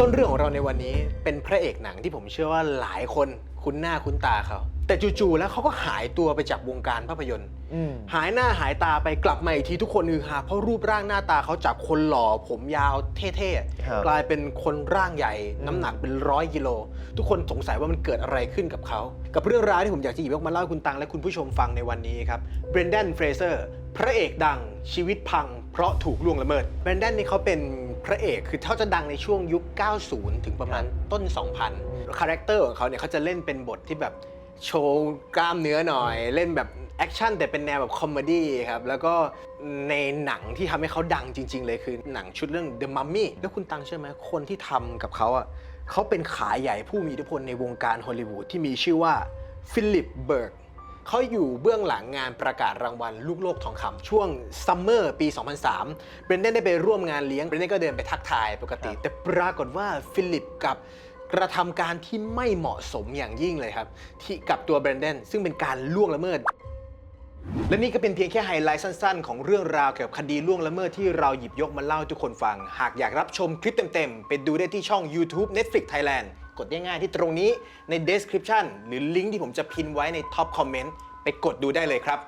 ต้นเรื่องของเราในวันนี้เป็นพระเอกหนังที่ผมเชื่อว่าหลายคนคุ้นหน้าคุ้นตาเขา แต่จู่ๆแล้วเขาก็หายตัวไปจากวงการภาพยนตร์ อืม หายหน้าหายตาไปกลับมาอีกทีทุกคนฮือฮาเพราะรูปร่างหน้าตาเขาจากคนหล่อผมยาวเท่ครับ ๆ กลายเป็นคนร่างใหญ่ น้ำหนักเป็นร้อยกิโล ทุกคนสงสัยว่ามันเกิดอะไรขึ้นกับเขา กับเรื่องราวที่ผมอยากจะหยิบยกมาเล่าให้คุณตังและคุณผู้ชมฟังในวันนี้ครับเบรน d ดนเฟรเซอร์ พระเอกดังชีวิตพัง เพราะถูกล่วงละเมิดเบรน d ดนนี่เขาเป็นพระเอกคือเขาจะดังในช่วงยุค 90 ถึงประมาณต้น 2000 คาแรคเตอร์ของเขาเนี่ยเขาจะเล่นเป็นบทที่แบบโชว์กล้ามเนื้อหน่อย เล่นแบบแอคชั่นแต่เป็นแนวแบบคอมเมดี้ครับ แล้วก็ในหนังที่ทำให้เขาดังจริง ๆ เลยคือหนังชุดเรื่อง The Mummy แล้วคุณตังเชื่อไหมคนที่ทำกับเขาอะเขาเป็นขายใหญ่ผู้มีอิทธิพลในวงการฮอลลีวูดที่มีชื่อว่าฟิลิปเบิร์ก เขาอยู่เบื้องหลังงานประกาศรางวัลลูกโลกทองคำช่วงซัมเมอร์ปี 2003 เบรนเดนได้ไปร่วมงานเลี้ยง เบรนเดนก็เดินไปทักทายปกติครับแต่ปรากฏว่าฟิลิปกับกระทำการที่ไม่เหมาะสมอย่างยิ่งเลยครับ ที่กับตัวเบรนเดนซึ่งเป็นการล่วงละเมิด และนี่ก็เป็นเพียงแค่ไฮไลท์สั้นๆ ของเรื่องราวเกี่ยวกับคดีล่วงละเมิดที่เราหยิบยกมาเล่าให้ทุกคนฟัง หากอยากรับชมคลิปเต็มๆ ไปดูได้ที่ช่อง YouTube Netflix Thailand กดง่ายๆที่ตรงนี้ใน description หรือลิงก์ที่ผมจะพินไว้ในท็อปคอมเมนต์ไปกดดูได้เลยครับ